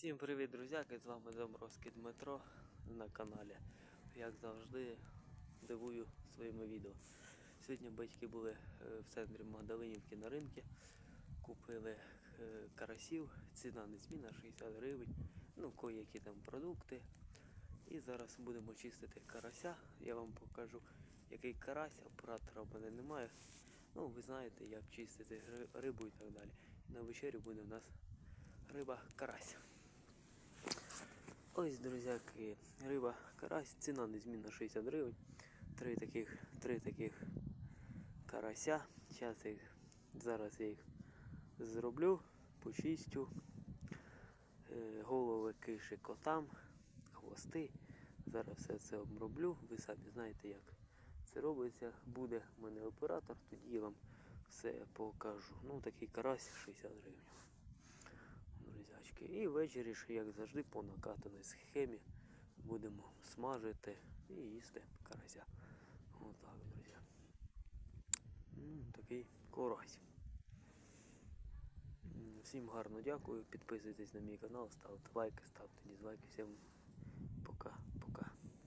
Всім привіт, друзяки! З вами Домбровський Дмитро на каналі. Як завжди, дивую своїми відео. Сьогодні батьки були е, в центрі Магдалинівки на ринку. Купили е, карасів, ціна не зміна 60 гривень. Ну, кої-які там продукти. І зараз будемо чистити карася. Я вам покажу, який карась, оператора в мене немає. Ну, ви знаєте, як чистити рибу і так далі. На вечері буде у нас риба карась. Ось, друзяки, риба карась, ціна незмінна 60 гривень. Три таких, три таких карася. Зараз, їх, зараз я їх зроблю, почистю. Е, Голови киші котам, хвости. Зараз все це оброблю. Ви самі знаєте, як це робиться. Буде в мене оператор, тоді я вам все покажу. Ну, такий карась 60 гривень друзячки. І ввечері, ще, як завжди, по накатаній схемі будемо смажити і їсти карася. Отак, друзі. Такий карась. Всім гарно дякую. Підписуйтесь на мій канал, ставте лайки, ставте дізлайки. Всім пока.